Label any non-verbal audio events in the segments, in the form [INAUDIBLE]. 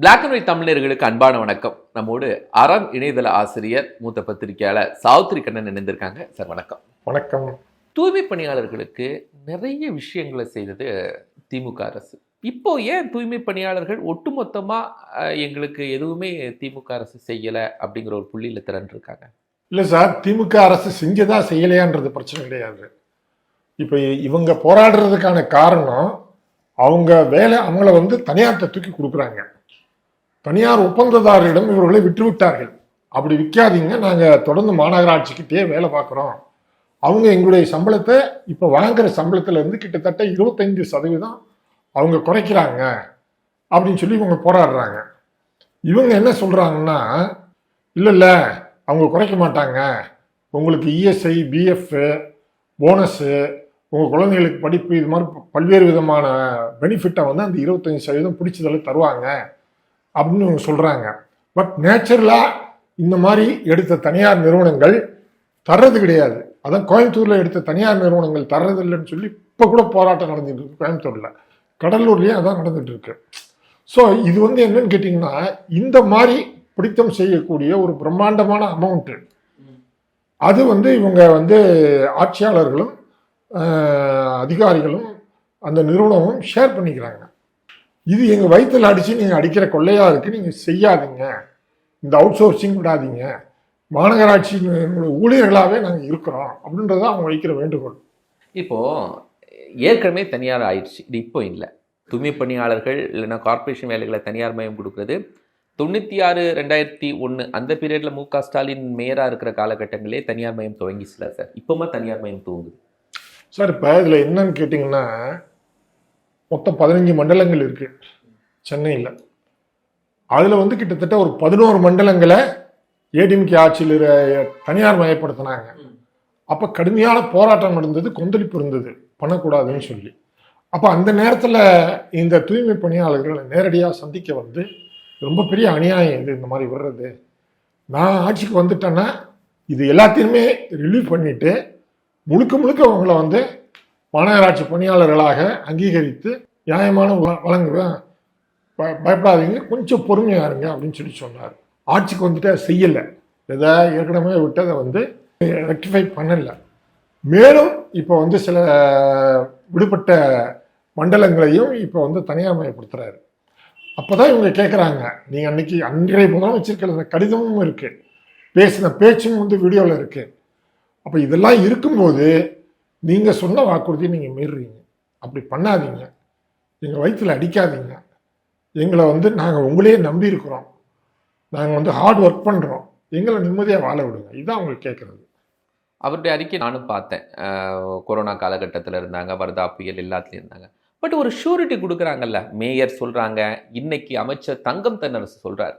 Black and white தமிழர்களுக்கு அன்பான வணக்கம். நம்மோடு அறம் இணையதள ஆசிரியர் மூத்த பத்திரிகையாளர் சாவுத்திரி கண்ணன் இணைந்திருக்காங்க. சார் வணக்கம். வணக்கம். தூய்மை பணியாளர்களுக்கு நிறைய விஷயங்களை செய்தது திமுக அரசு. இப்போ ஏன் தூய்மை பணியாளர்கள் ஒட்டுமொத்தமா அஹ், எங்களுக்கு எதுவுமே திமுக அரசு செய்யல அப்படிங்கிற ஒரு புள்ளியில திறன் இருக்காங்க இல்லை சார் திமுக அரசு செஞ்சதா செய்யலையான்றது பிரச்சனை கிடையாது. இப்போ இவங்க போராடுறதுக்கான காரணம் அவங்க வேலை அவங்கள வந்து தனியார்கிட்ட தூக்கி கொடுக்குறாங்க. தனியார் ஒப்பந்ததாரரிடம் இவர்களை விட்டு விட்டார்கள் அப்படி விற்காதீங்க நாங்கள் தொடர்ந்து மாநகராட்சிக்கிட்டே வேலை பார்க்குறோம். அவங்க எங்களுடைய சம்பளத்தை இப்போ வாங்குற சம்பளத்துலேருந்து கிட்டத்தட்ட இருபத்தைந்து சதவீதம் அவங்க குறைக்கிறாங்க அப்படின்னு சொல்லி இவங்க போராடுறாங்க. இவங்க என்ன சொல்கிறாங்கன்னா இல்லை இல்லை அவங்க குறைக்க மாட்டாங்க. உங்களுக்கு இஎஸ்ஐ பிஎஃப் போனஸு உங்கள் குழந்தைகளுக்கு படிப்பு இது மாதிரி பல்வேறு விதமான பெனிஃபிட்டை வந்து அந்த இருபத்தஞ்சி சதவீதம் பிடிச்சதில் தருவாங்க. அப்படின்னு இவங்க சொல்கிறாங்க பட் நேச்சுரலாக இந்த மாதிரி எடுத்த தனியார் நிறுவனங்கள் தர்றது கிடையாது. அதான் கோயம்புத்தூரில் எடுத்த தனியார் நிறுவனங்கள் தர்றது இல்லைன்னு சொல்லி இப்போ கூட போராட்டம் நடந்துட்டு இருக்கு கோயம்புத்தூரில். கடலூர்லேயும் அதான் நடந்துட்டு இருக்கு. ஸோ இது வந்து என்னன்னு கேட்டிங்கன்னா இந்த மாதிரி பிடித்தம் செய்யக்கூடிய ஒரு பிரம்மாண்டமான அமௌண்ட்டு அது வந்து இவங்க வந்து ஆட்சியாளர்களும் அதிகாரிகளும் அந்த நிறுவனமும் ஷேர் பண்ணிக்கிறாங்க. இது எங்கள் வயிற்றில் அடித்து நீங்கள் அடிக்கிற கொள்ளையா இருக்கு நீங்கள் செய்யாதீங்க. இந்த அவுட் சோர்சிங் விடாதீங்க மாநகராட்சி ஊழியர்களாகவே நாங்கள் இருக்கிறோம் அப்படின்றத அவங்க வைக்கிற வேண்டுகோள். இப்போ ஏற்கனவே தனியார் ஆயிடுச்சு. இது இப்போ இல்லை. தூய்மை பணியாளர்கள் இல்லைன்னா கார்ப்பரேஷன் வேலைகளை தனியார் மயம் கொடுக்குறது. தொண்ணூற்றி ஆறு ரெண்டாயிரத்தி ஒன்று அந்த பீரியடில் மு க ஸ்டாலின் மேயராக இருக்கிற காலகட்டங்களே தனியார் மயம் துவங்கிச்சுல சார். இப்போமா தனியார் மயம் தூங்குது. சார் இப்போ இதில் என்னன்னு கேட்டிங்கன்னா மொத்தம் பதினஞ்சு மண்டலங்கள் இருக்கு. சென்னையில். அதில் வந்து கிட்டத்தட்ட ஒரு பதினோரு மண்டலங்களை ஏடிஎம்கே ஆட்சியில் தனியார் மயப்படுத்தினாங்க. அப்போ கடுமையான போராட்டம் நடந்தது கொந்தளிப்பு இருந்தது. பண்ணக்கூடாதுன்னு சொல்லி. அப்போ அந்த நேரத்தில் இந்த தூய்மை பணியாளர்களை நேரடியாக சந்திக்க வந்து ரொம்ப பெரிய அநியாயம் இது இந்த மாதிரி வர்றது நான் ஆட்சிக்கு வந்துட்டேன்னா இது எல்லாத்தையுமே ரிலீவ் பண்ணிவிட்டு முழுக்க முழுக்க அவங்கள வந்து மாநகராட்சி பணியாளர்களாக அங்கீகரித்து நியாயமான வ- வழங்குவேன் ப- பயப்படாதீங்க. கொஞ்சம் பொறுமையா இருங்க அப்படின்னு சொல்லி சொன்னார். ஆட்சிக்கு வந்துட்டு அதை செய்யலை. எதை ஏற்கனவே விட்டதை வந்து ரெக்டிஃபை பண்ணலை. மேலும் இப்போ வந்து சில விடுபட்ட மண்டலங்களையும் இப்போ வந்து தனியாமயப்படுத்துகிறாரு அப்போ தான் இவங்க கேட்குறாங்க நீங்கள் அன்னைக்கு அன்றைய முதலமைச்சர்கள் எழுதின கடிதமும் இருக்குது பேசின பேச்சும் வந்து வீடியோவில் இருக்குது அப்போ இதெல்லாம் இருக்கும்போது நீங்கள் சொன்ன வாக்குறுதியை நீங்கள் மீறுறீங்க. அப்படி பண்ணாதீங்க. எங்கள் வயிற்றில் அடிக்காதீங்க. எங்களை வந்து நாங்கள் உங்களையே நம்பியிருக்கிறோம் நாங்கள் வந்து ஹார்ட் ஒர்க் பண்ணுறோம் எங்களை நிம்மதியாக வாழ விடுங்க. இதுதான் அவங்க கேட்குறது அவருடைய அறிக்கை நானும் பார்த்தேன். கொரோனா காலகட்டத்தில் இருந்தாங்க வரதா புயல் எல்லாத்துலேயும் இருந்தாங்க. பட் ஒரு ஷூரிட்டி கொடுக்குறாங்கல்ல. மேயர் சொல்கிறாங்க இன்னைக்கு அமைச்சர் தங்கம் தென்னரசு சொல்கிறார்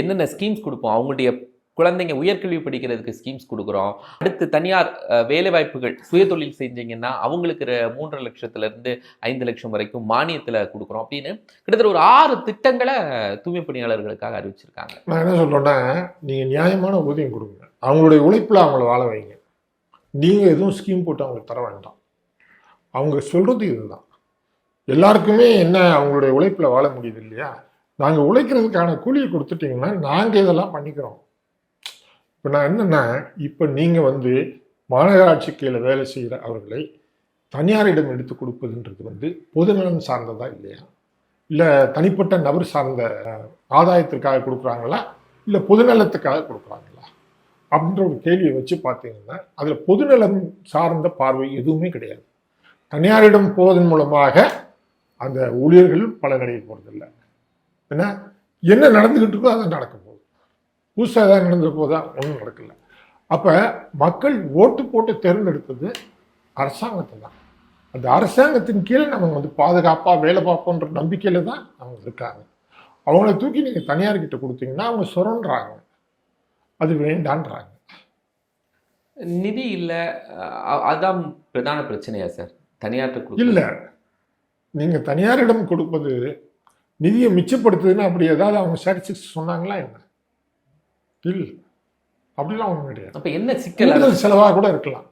என்னென்ன ஸ்கீம்ஸ் கொடுப்போம்? அவங்களுடைய குழந்தைங்க உயர்கல்வி படிக்கிறதுக்கு ஸ்கீம்ஸ் கொடுக்குறோம். அடுத்து தனியார் வேலைவாய்ப்புகள் சுயதொழில் செஞ்சீங்கன்னா அவங்களுக்கு ர- மூன்றரை லட்சத்துலேருந்து ஐந்து லட்சம் வரைக்கும் மானியத்தில் கொடுக்குறோம் அப்படின்னு கிட்டத்தட்ட ஒரு ஆறு திட்டங்களை தூய்மை பணியாளர்களுக்காக அறிவிச்சிருக்காங்க. நான் என்ன சொல்கிறேன்னா நீங்கள் நியாயமான ஊதியம் கொடுங்க. அவங்களுடைய உழைப்பில் அவங்கள வாழ வைங்க. நீங்கள் எதுவும் ஸ்கீம் போட்டு அவங்களுக்கு தர வேண்டாம். அவங்க சொல்கிறது இதுதான். எல்லாருக்குமே என்ன அவங்களுடைய உழைப்பில் வாழ முடியுது இல்லையா? நாங்கள் உழைக்கிறதுக்கான கூலியை கொடுத்துட்டிங்கன்னா நாங்கள் இதெல்லாம் பண்ணிக்கிறோம். இப்போ நான் என்னென்னா இப்போ நீங்கள் வந்து மாநகராட்சி கீழே வேலை செய்கிற அவர்களை தனியாரிடம் எடுத்து கொடுப்பதுன்றது வந்து பொதுநலன் சார்ந்ததா இல்லையா? இல்லை தனிப்பட்ட நபர் சார்ந்த ஆதாயத்திற்காக கொடுக்குறாங்களா? இல்லை பொதுநலத்துக்காக கொடுக்குறாங்களா? அப்படின்ற ஒரு கேள்வியை வச்சு பார்த்தீங்கன்னா அதில் பொதுநலம் சார்ந்த பார்வை எதுவுமே கிடையாது. தனியாரிடம் போவதன் மூலமாக அந்த ஊழியர்கள் பலனடைய போகிறதில்ல ஏன்னா என்ன நடந்துக்கிட்டு இருக்கோ அதை நடக்க புதுசாக ஏதாவது நடந்துட போதா? ஒன்றும் நடக்கல. அப்போ மக்கள் ஓட்டு போட்டு தேர்ந்தெடுத்தது அரசாங்கத்தை தான் அந்த அரசாங்கத்தின் கீழே நம்ம வந்து பாதுகாப்பாக வேலை பார்ப்போன்ற நம்பிக்கையில தான் அவங்க இருக்காங்க. அவங்கள தூக்கி நீங்கள் தனியார்கிட்ட கொடுத்தீங்கன்னா அவங்க சுரண்டுறாங்க அது வேண்டான்றாங்க. நிதி இல்லை அதான் பிரதான பிரச்சனையா சார்? தனியார்ட்ட இல்லை. நீங்கள் தனியாரிடம் கொடுப்பது நிதியை மிச்சப்படுத்துதுன்னு அப்படி ஏதாவது அவங்க ஸ்டாட்டிஸ்டிக்ஸ் சொன்னாங்களா என்ன? இல்லை. அப்படிலாம் ஒன்றும் கிடையாது. அப்ப என்ன சிக்கல்? கூடுதல் செலவாக கூட இருக்கலாம்.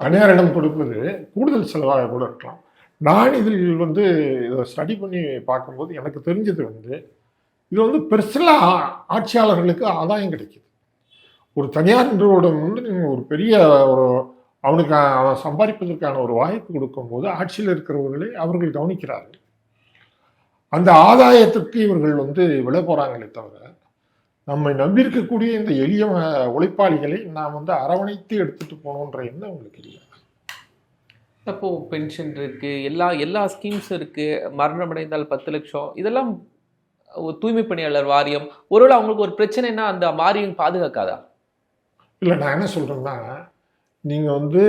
தனியாரிடம் கொடுப்பது கூடுதல் செலவாக கூட இருக்கலாம். நான் இதில் வந்து இதை ஸ்டடி பண்ணி பார்க்கும்போது எனக்கு தெரிஞ்சது வந்து இது வந்து பெருசில் ஆட்சியாளர்களுக்கு ஆதாயம் கிடைக்குது. ஒரு தனியார் நிறுவனம் வந்து நீங்கள் ஒரு பெரிய ஒரு அவனுக்கு அவன் சம்பாதிப்பதற்கான ஒரு வாய்ப்பு கொடுக்கும்போது ஆட்சியில் இருக்கிறவர்களை அவர்கள் கவனிக்கிறார்கள். அந்த ஆதாயத்திற்கு இவர்கள் வந்து விழ போகிறாங்களே தவிர நம்மை நம்பியிருக்கக்கூடிய இந்த எளிய உழைப்பாளிகளை நாம் வந்து அரவணைத்து எடுத்துட்டு போகணுன்ற எண்ணம் உங்களுக்கு இல்லை அப்போ பென்ஷன் இருக்கு எல்லா எல்லா ஸ்கீம்ஸும் இருக்கு. மரணம் அடைந்தால் பத்து லட்சம். இதெல்லாம் ஒரு தூய்மை பணியாளர் வாரியம். ஒருவேளை அவங்களுக்கு ஒரு பிரச்சனைனா அந்த வாரியம் பாதுகாக்காதா? இல்லை நான் என்ன சொல்கிறேன்னா நீங்கள் வந்து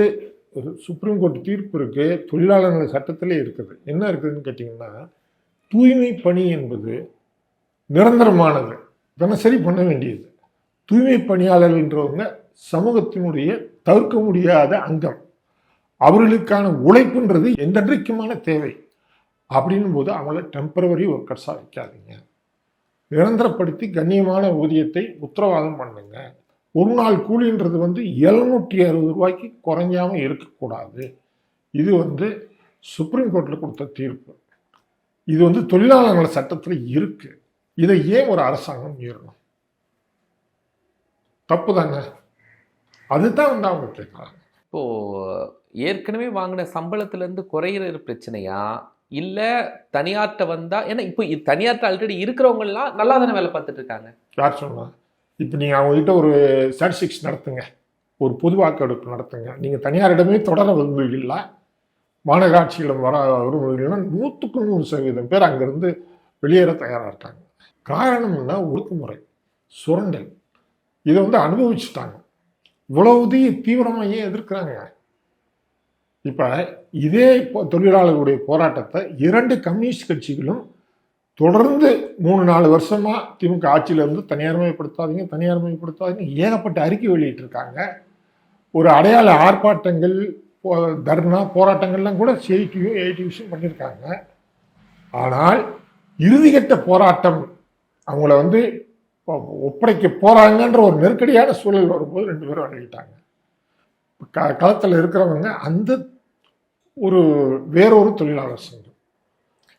சுப்ரீம் கோர்ட் தீர்ப்பு இருக்கு தொழிலாளர் நல சட்டத்திலே இருக்குது. என்ன இருக்குதுன்னு கேட்டிங்கன்னா தூய்மை பணி என்பது நிரந்தரமானது. தினசரி பண்ண வேண்டியது. தூய்மை பணியாளர்கள்ன்றவங்க சமூகத்தினுடைய தவிர்க்க முடியாத அங்கம். அவர்களுக்கான உழைப்புன்றது என்றென்றைக்குமான தேவை? அப்படின்னும் போது அவங்கள டெம்பரவரி ஒர்க்கர்ஸாக வைக்காதீங்க. நிரந்தரப்படுத்தி கண்ணியமான ஊதியத்தை உத்தரவாதம் பண்ணுங்க. ஒரு நாள் கூலின்றது வந்து எழுநூற்றி அறுபது ரூபாய்க்கு குறைஞ்சாமல் இருக்கக்கூடாது. இது வந்து சுப்ரீம் கோர்ட்டில் கொடுத்த தீர்ப்பு. இது வந்து தொழிலாளர் சட்டத்தில் இருக்குது இதை ஏன் ஒரு அரசாங்கம் மீறணும்? தப்பு தானே அதுதான் வந்து அவங்க கேட்குறாங்க இப்போ ஏற்கனவே வாங்கின சம்பளத்துல இருந்து குறையிற பிரச்சனையா? இல்ல தனியார்ட்ட வந்தா ஏன்னா இப்போ தனியார்ட்ட ஆல்ரெடி இருக்கிறவங்க எல்லாம் நல்லா தானே வேலை பார்த்துட்டு இருக்காங்க? யார் சொன்னா? இப்போ நீங்கள் அவங்ககிட்ட ஒரு ஸ்டாட்டிஸ்டிக்ஸ் நடத்துங்க. ஒரு பொது வாக்கெடுப்பு நடத்துங்க. நீங்கள் தனியாரிடமே தொடர விரும்புவீங்களா? மாநகராட்சியிடம் வர விரும்புவீங்கன்னா நூற்றுக்கு நூறு சதவீதம் பேர் அங்கேருந்து வெளியேற தயாராக இருக்காங்க. காரணம்னா ஒடுக்குமுறை சுரண்டல். இதை வந்து அனுபவிச்சுட்டாங்க. இவ்வளவு தீவிரமாக ஏன் எதிர்க்கிறாங்க. இப்போ இதே இப்போ தொழிலாளர்களுடைய போராட்டத்தை இரண்டு கம்யூனிஸ்ட் கட்சிகளும் தொடர்ந்து மூணு நாலு வருஷமாக திமுக ஆட்சியிலேருந்து தனியார்மயப்படுத்தாதீங்க தனியார்மயப்படுத்தாதீங்க ஏகப்பட்ட அறிக்கை வெளியிட்டிருக்காங்க. ஒரு அடையாள ஆர்ப்பாட்டங்கள் போ- தர்ணா போராட்டங்கள்லாம் கூட சிஐடியும் ஏஐடியூஸும் பண்ணியிருக்காங்க. ஆனால் இறுதிக்கட்ட போராட்டம் அவங்கள வந்து ஒப்படைக்க போறாங்கன்ற ஒரு நெருக்கடியான சூழல் வரும்போது ரெண்டு பேரும் விலகிட்டாங்க க களத்தில் இருக்கிறவங்க அந்த ஒரு வேறொரு தொழிலாளர் சங்கம்.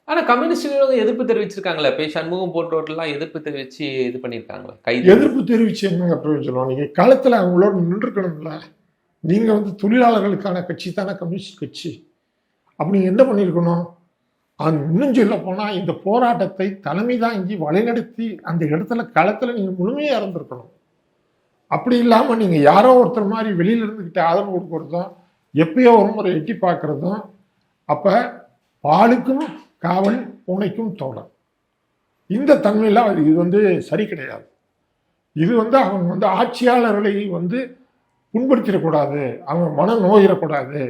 ஆனா கம்யூனிஸ்டுகளும் எதிர்ப்பு தெரிவிச்சிருக்காங்களே பே சண்முகம் போன்றவர்கள்லாம் எதிர்ப்பு தெரிவிச்சு இது பண்ணியிருக்காங்களே கைது. எதிர்ப்பு தெரிவிச்சு என்னங்க பிரயோஜனம் நீங்க களத்துல அவங்களோட நின்றுக்கணும்ல நீங்க வந்து தொழிலாளர்களுக்கான கட்சி தானே கம்யூனிஸ்ட் கட்சி. அப்ப நீங்க என்ன பண்ணியிருக்கணும் அந்த இன்னும் சொல்ல போனால் இந்த போராட்டத்தை தலைமை தாங்கி வழிநடத்தி அந்த இடத்துல களத்தில் நீங்கள் முழுமையாக இருந்திருக்கணும். அப்படி இல்லாமல் நீங்கள் யாரோ ஒருத்தர் மாதிரி வெளியில இருந்துகிட்டு ஆதரவு கொடுக்கறதும் எப்பயோ ஒரு முறை எட்டி பார்க்குறதும் அப்போ பாலுக்கும் காவல் பூனைக்கும் தோழர். இந்த தன்மையில் அது இது வந்து சரி கிடையாது. இது வந்து அவங்க வந்து ஆட்சியாளர்களை வந்து புண்படுத்திடக்கூடாது. அவங்க மன நோயிடக்கூடாது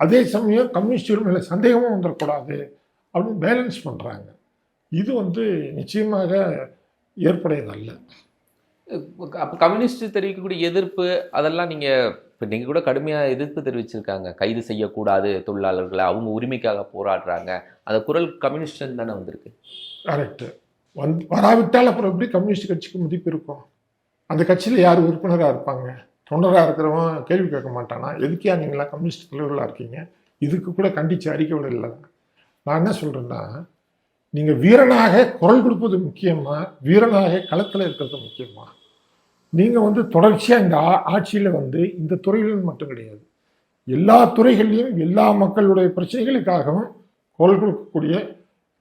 அதே சமயம் கம்யூனிஸ்டுகள் மேலே சந்தேகமும் வந்துடக்கூடாது. அப்படின்னு பேலன்ஸ் பண்ணுறாங்க இது வந்து நிச்சயமாக ஏற்புடையதல்ல. அப்போ கம்யூனிஸ்ட் தெரிவிக்கக்கூடிய எதிர்ப்பு அதெல்லாம் நீங்க இப்போ நீங்க கூட கடுமையா எதிர்ப்பு தெரிவிச்சிருக்காங்க. கைது செய்யக்கூடாது தொழிலாளர்களை அவங்க உரிமைக்காக போராடுறாங்க. அந்த குரல் கம்யூனிஸ்ட் தானே வந்திருக்கு. கரெக்டு வந்து வராவிட்டால் அப்புறம் எப்படி கம்யூனிஸ்ட் கட்சிக்கு மதிப்பு இருக்கும்? அந்த கட்சியில் யார் உறுப்பினராக இருப்பாங்க? தொண்டராக இருக்கிறவன் கேள்வி கேட்க மாட்டானா? எதுக்கியா நீங்களா கம்யூனிஸ்ட் தலைவர்களாக இருக்கீங்க? இதுக்கு கூட கண்டித்து அறிக்கை விடல. நான் என்ன சொல்கிறேன்னா நீங்கள் வீரனாக குரல் கொடுப்பது முக்கியமா? வீரனாக களத்தில் இருக்கிறது முக்கியமா? நீங்கள் வந்து தொடர்ச்சியாக இந்த ஆட்சியில் வந்து இந்த துறைகளில் மட்டும் கிடையாது. எல்லா துறைகள்லையும் எல்லா மக்களுடைய பிரச்சனைகளுக்காகவும் குரல் கொடுக்கக்கூடிய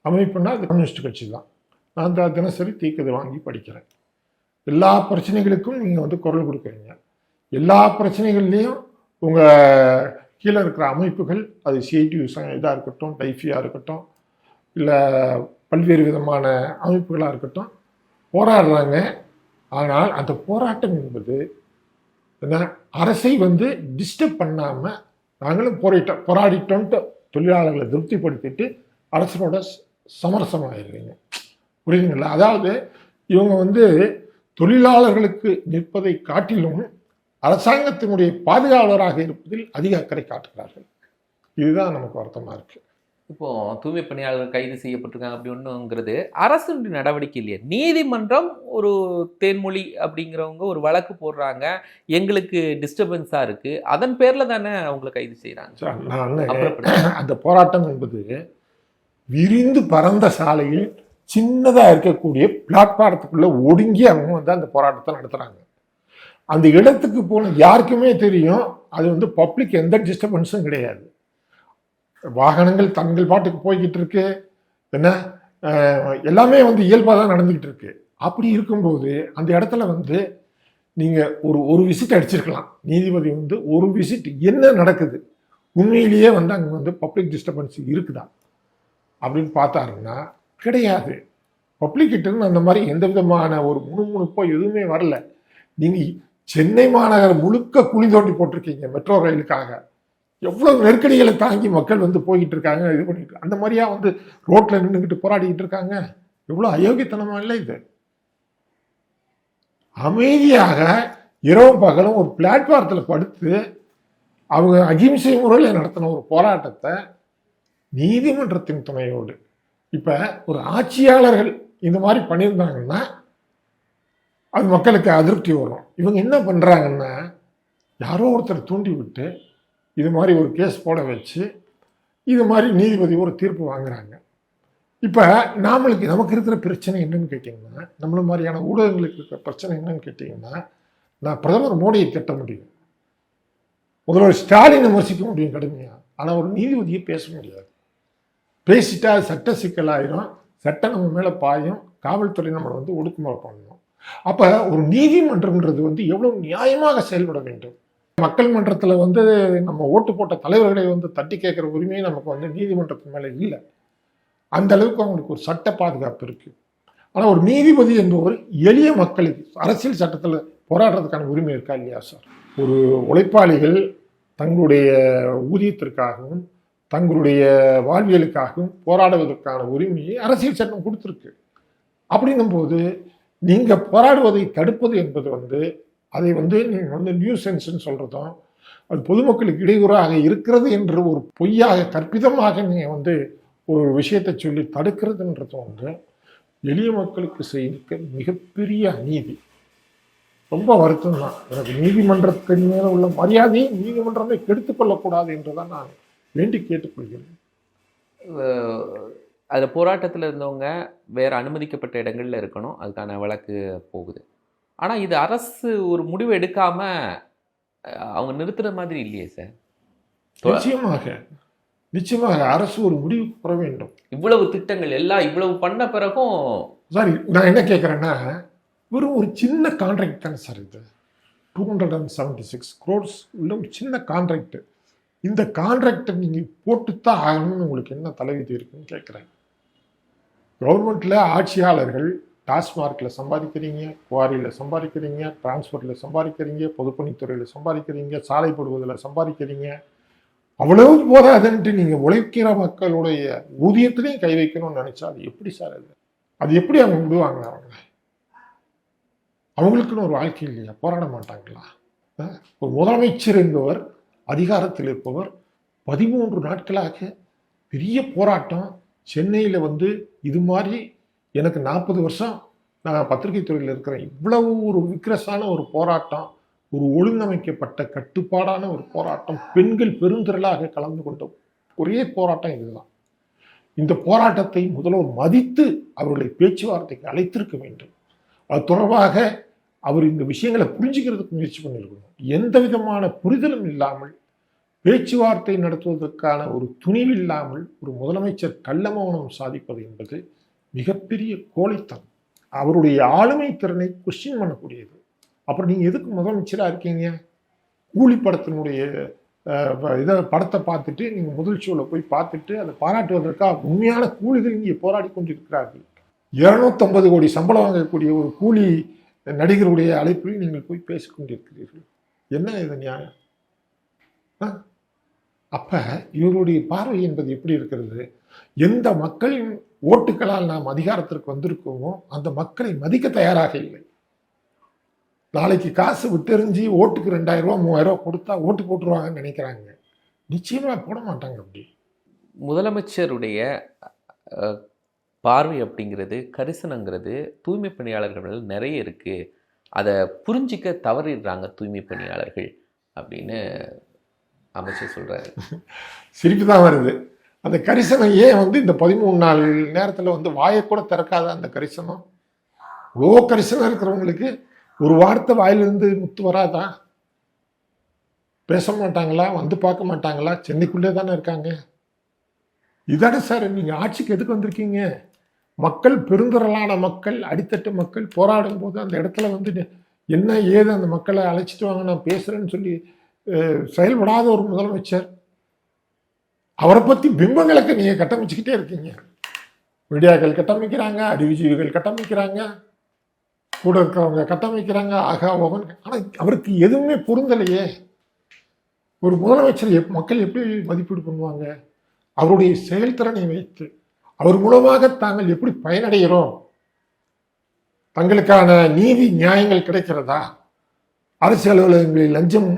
அமைப்புனா அது கம்யூனிஸ்ட் கட்சி தான். நான் அந்த தினசரி தீக்கதை வாங்கி படிக்கிறேன். எல்லா பிரச்சனைகளுக்கும் நீங்கள் வந்து குரல் கொடுக்குறீங்க. எல்லா பிரச்சனைகள்லையும் உங்கள் கீழே இருக்கிற அமைப்புகள் அது சிஐடி இதாக இருக்கட்டும் டைஃபியாக இருக்கட்டும் இல்லை பல்வேறு விதமான அமைப்புகளாக இருக்கட்டும் போராடுறாங்க. ஆனால் அந்த போராட்டம் என்பது என்ன? அரசை வந்து டிஸ்டர்ப் பண்ணாமல் நாங்களும் போராட்டம் போராடிட்டோன்ட்டு தொழிலாளர்களை திருப்திப்படுத்திட்டு அரசனோட சமரசமாகிடுறீங்க புரியுதுங்களா? அதாவது இவங்க வந்து தொழிலாளர்களுக்கு நிற்பதை காட்டிலும் அரசாங்கத்தினுடைய பாதுகாவலராக இருப்பதில் அதிக அக்கறை காட்டுகிறார்கள். இதுதான் நமக்கு வருத்தமாக இருக்கு. இப்போ தூய்மை பணியாளர்கள் கைது செய்யப்பட்டிருக்காங்க அப்படி ஒன்றுங்கிறது அரசுடைய நடவடிக்கை இல்லையா. நீதிமன்றம் ஒரு தேன்மொழி அப்படிங்கிறவங்க ஒரு வழக்கு போடுறாங்க. எங்களுக்கு டிஸ்டர்பன்ஸா இருக்கு. அதன் பேர்ல தானே அவங்களை கைது எப்படி? அந்த போராட்டம் என்பது விரிந்து பரந்த சாலையில் சின்னதா இருக்கக்கூடிய பிளாட்பாரத்துக்குள்ள ஒடுங்கி அவங்க வந்து அந்த போராட்டத்தை நடத்துறாங்க. அந்த இடத்துக்கு போன யாருக்குமே தெரியும் அது வந்து பப்ளிக் எந்த டிஸ்டர்பன்ஸும் கிடையாது. வாகனங்கள் தங்கள் பாட்டுக்கு போய்கிட்டு இருக்கு. என்ன? எல்லாமே வந்து இயல்பாக தான் நடந்துக்கிட்டு இருக்கு. அப்படி இருக்கும்போது அந்த இடத்துல வந்து நீங்கள் ஒரு ஒரு விசிட் அடிச்சிருக்கலாம். நீதிபதி வந்து ஒரு விசிட் என்ன நடக்குது? உண்மையிலேயே வந்து அங்கே வந்து பப்ளிக் டிஸ்டர்பன்ஸ் இருக்குதா? அப்படின்னு பார்த்தாருன்னா கிடையாது. பப்ளிக் கிட்ட அந்த மாதிரி எந்த விதமான ஒரு முணுமுணுப்போ எதுவுமே வரல. நீங்கள் சென்னை மாநகரம் முழுக்க குழி தோண்டி போட்டிருக்கீங்க மெட்ரோ ரயிலுக்காக. எவ்வளவு நெருக்கடிகளை தாங்கி மக்கள் வந்து போய்கிட்டு இருக்காங்க இது பண்ணிட்டு அந்த மாதிரியா வந்து ரோட்ல நின்றுக்கிட்டு போராடிக்கிட்டு இருக்காங்க எவ்வளவு அயோக்கியத்தனமா இல்லை இது. அமைதியாக இரவும் பகலும் ஒரு பிளாட்பாரத்தில் படுத்து அவங்க அகிம்சை முறையில் நடத்தின ஒரு போராட்டத்தை நீதிமன்றத்தின் துணையோடு. இப்போ ஒரு ஆட்சியாளர்கள் இந்த மாதிரி பண்ணியிருந்தாங்கன்னா அது மக்களுக்கு அதிருப்தி வரும். இவங்க என்ன பண்ணுறாங்கன்னா யாரோ ஒருத்தர் தூண்டி விட்டு இது மாதிரி ஒரு கேஸ் போட வச்சு இது மாதிரி நீதிபதி ஒரு தீர்ப்பு வாங்குறாங்க. இப்போ நாமளுக்கு நமக்கு இருக்கிற பிரச்சனை என்னன்னு கேட்டிங்கன்னா நம்மள மாதிரியான ஊடகங்களுக்கு இருக்கிற பிரச்சனை என்னன்னு கேட்டிங்கன்னா நான் பிரதமர் மோடியை திட்ட முடியும். முதல்வர் ஸ்டாலினை விமர்சிக்க முடியும் கடுமையாக ஆனால் ஒரு நீதிபதியை பேச முடியாது. பேசிட்டா சட்ட சிக்கலாயிரும் சட்டம் நம்ம மேலே பாயும் காவல்துறை நம்மளை வந்து ஒடுக்குமுறை பண்ணணும். அப்போ ஒரு நீதிமன்றம்ன்றது வந்து எவ்வளோ நியாயமாக செயல்பட வேண்டும்? மக்கள் மன்றத்தில் வந்து நம்ம ஓட்டு போட்ட தலைவர்களை வந்து தட்டி கேட்குற உரிமையை நமக்கு வந்து நீதிமன்றத்தின் மேலே இல்லை. அந்த அளவுக்கு அவங்களுக்கு ஒரு சட்ட பாதுகாப்பு இருக்குது ஆனால் ஒரு நீதிபதி என்பவர் எளிய மக்களுக்கு அரசியல் சட்டத்தில் போராடுறதுக்கான உரிமை இருக்கா இல்லையா சார் ஒரு உழைப்பாளிகள் தங்களுடைய ஊதியத்திற்காகவும் தங்களுடைய வாழ்வியலுக்காகவும் போராடுவதற்கான உரிமையை அரசியல் சட்டம் கொடுத்துருக்கு. அப்படிங்கும்போது நீங்க போராடுவதை தடுப்பது என்பது வந்து அதை வந்து நீங்க வந்து நியூ சென்ஸ்ன்னு சொல்றதும் அது பொதுமக்களுக்கு இடையூறாக இருக்கிறது என்று ஒரு பொய்யாக கற்பிதமாக நீங்க வந்து ஒரு விஷயத்தை சொல்லி தடுக்கிறதுன்றது வந்து எளிய மக்களுக்கு செய்திருக்க மிகப்பெரிய அநீதி. ரொம்ப வருத்தம் தான் எனக்கு நீதிமன்றத்தின் மேல உள்ள மரியாதையை நீதிமன்றமே கெடுத்துக்கொள்ளக்கூடாது என்றுதான் நான் வேண்டி கேட்டுக்கொள்கிறேன். அதில் போராட்டத்தில் இருந்தவங்க வேற அனுமதிக்கப்பட்ட இடங்கள்ல இருக்கணும். அதுக்கான வழக்கு போகுது. ஆனால் இது அரசு ஒரு முடிவு எடுக்காம அஹ், அவங்க நிறுத்துற மாதிரி இல்லையே சார். நிச்சயமாக. நிச்சயமாக அரசு ஒரு முடிவுக்கு வர வேண்டும். இவ்வளவு திட்டங்கள் எல்லாம் இவ்வளவு பண்ண பிறகும் சாரி நான் என்ன கேட்குறேன்னா வெறும் ஒரு சின்ன கான்ட்ராக்ட் தானே சார் இது. Two hundred and seventy six crores உள்ள ஒரு சின்ன கான்ட்ராக்ட் இந்த கான்ட்ராக்டை நீங்கள் போட்டுத்தான் ஆகணும்னு உங்களுக்கு என்ன தலைவிதி இருக்குன்னு கேட்குறேன். கவர்மெண்ட்டில் ஆட்சியாளர்கள் டாஸ்மார்க்கில் சம்பாதிக்கிறீங்க குவாரியில் சம்பாதிக்கிறீங்க டிரான்ஸ்போர்ட்டில் சம்பாதிக்கிறீங்க பொதுப்பணித்துறையில் சம்பாதிக்கிறீங்க சாலை போடுவதில் சம்பாதிக்கிறீங்க. அவ்வளவு போதாதுன்ட்டு நீங்கள் உழைக்கிற மக்களுடைய ஊதியத்திலையும் கை வைக்கணும்னு நினச்சா அது எப்படி சார் அது? அது எப்படி அவங்க விடுவாங்க அவங்க அவங்களுக்குன்னு ஒரு வாழ்க்கை இல்லையா? போராட மாட்டாங்களா? ஒரு முதலமைச்சர் என்பவர் அதிகாரத்தில் இருப்பவர் பதிமூன்று நாட்களாக பெரிய போராட்டம். சென்னையில் வந்து இது மாதிரி எனக்கு நாற்பது வருஷம் நான் பத்திரிகை துறையில் இருக்கிறேன். இவ்வளவு ஒரு விக்ரஸான ஒரு போராட்டம் ஒரு ஒழுங்கமைக்கப்பட்ட கட்டுப்பாடான ஒரு போராட்டம் பெண்கள் பெருந்திரளாக கலந்து கொண்ட ஒரே போராட்டம் இதுதான். இந்த போராட்டத்தை முதல்வர் மதித்து அவர்களை பேச்சுவார்த்தைக்கு அழைத்திருக்க வேண்டும். அது தொடர்பாக அவர் இந்த விஷயங்களை புரிஞ்சுக்கிறதுக்கு முயற்சி பண்ணியிருக்கணும். எந்த விதமான புரிதலும் இல்லாமல் பேச்சுவார்த்தை நடத்துவதற்கான ஒரு துணிவு இல்லாமல் ஒரு முதலமைச்சர் கள்ளமௌனம் சாதிப்பது என்பது மிகப்பெரிய கோழைத்தனம். அவருடைய ஆளுமை திறனை கொஸ்டின் பண்ணக்கூடியது. அப்புறம் நீங்கள் எதுக்கு முதலமைச்சராக இருக்கீங்க? கூலி படத்தினுடைய இதை படத்தை பார்த்துட்டு நீங்கள் முதல் ஷோவில் போய் பார்த்துட்டு அதை பாராட்டுவதற்காக உண்மையான கூலிகள் இங்கே போராடி கொண்டிருக்கிறார்கள். இருநூத்தம்பது கோடி சம்பளம் வாங்கக்கூடிய ஒரு கூலி நடிகருடைய அழைப்பில் நீங்கள் போய் பேசிக்கொண்டிருக்கிறீர்கள். என்ன இது நியாயம்? ஆ? அப்ப இவருடைய பார்வை என்பது எப்படி இருக்கிறது? எந்த மக்களின் ஓட்டுகளால் நாம் அதிகாரத்திற்கு வந்திருக்கோமோ அந்த மக்களை மதிக்க தயாராக இல்லை. நாளைக்கு காசு விட்டெறிஞ்சு ஓட்டுக்கு ரெண்டாயிரம் ரூபா மூவாயிரம் ரூபா கொடுத்தா ஓட்டு போட்டுருவாங்கன்னு நினைக்கிறாங்க. நிச்சயமாக போட மாட்டாங்க அப்படி. முதலமைச்சருடைய பார்வை அப்படிங்கிறது கரிசனங்கிறது தூய்மை பணியாளர்கள் நிறைய இருக்குது அதை புரிஞ்சிக்க தவறிடுறாங்க தூய்மை பணியாளர்கள் அப்படின்னு அமைச்சர் சொல்கிறாரு [LAUGHS] சிரிப்பு தான் வருது. அந்த கரிசனம் ஏன் வந்து இந்த பதிமூணு நாள் நேரத்தில் வந்து வாயை கூட திறக்காத அந்த கரிசனம்? இவ்வளோ கரிசனம் இருக்கிறவங்களுக்கு ஒரு வார்த்தை வாயிலிருந்து முத்து வராதா? பேச மாட்டாங்களா? வந்து பார்க்க மாட்டாங்களா? சென்னைக்குள்ளே தானே இருக்காங்க? இதானே சார் நீங்கள் ஆட்சிக்கு எதுக்கு வந்திருக்கீங்க? மக்கள் பெருந்திரளான மக்கள் அடித்தட்டு மக்கள் போராடும் போது அந்த இடத்துல வந்து என்ன ஏது அந்த மக்களை அழைச்சிட்டு வாங்க நான் பேசுகிறேன்னு சொல்லி செயல்படாத ஒரு முதலமைச்சர். அவரை பற்றி பிம்பங்களுக்கு நீங்கள் கட்டமைச்சுக்கிட்டே இருக்கீங்க. மீடியாக்கள் கட்டமைக்கிறாங்க அறிவுஜீவிகள் கட்டமைக்கிறாங்க கூட இருக்கிறவங்க கட்டமைக்கிறாங்க ஆகா ஓகன் ஆனால் அவருக்கு எதுவுமே பொருந்தலையே. ஒரு முதலமைச்சர் எப் மக்கள் எப்படி மதிப்பீடு பண்ணுவாங்க? அவருடைய செயல்திறனை வைத்து. அவர் மூலமாக தாங்கள் எப்படி பயனடைகிறோம்? தங்களுக்கான நீதி நியாயங்கள் கிடைக்கிறதா? அரசு அலுவலகங்களில் லஞ்சம்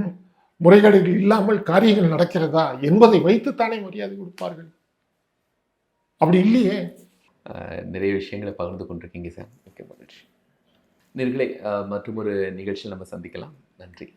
முறைகேடுகள் இல்லாமல் காரியங்கள் நடக்கிறதா? என்பதை வைத்துத்தானே மரியாதை கொடுப்பார்கள். அப்படி இல்லையே? நிறைய விஷயங்களை பகிர்ந்து கொண்டிருக்கீங்க சார். மிக்க மகிழ்ச்சி. நேர்களை மற்றும் ஒரு நிகழ்ச்சியில் நம்ம சந்திக்கலாம். நன்றி.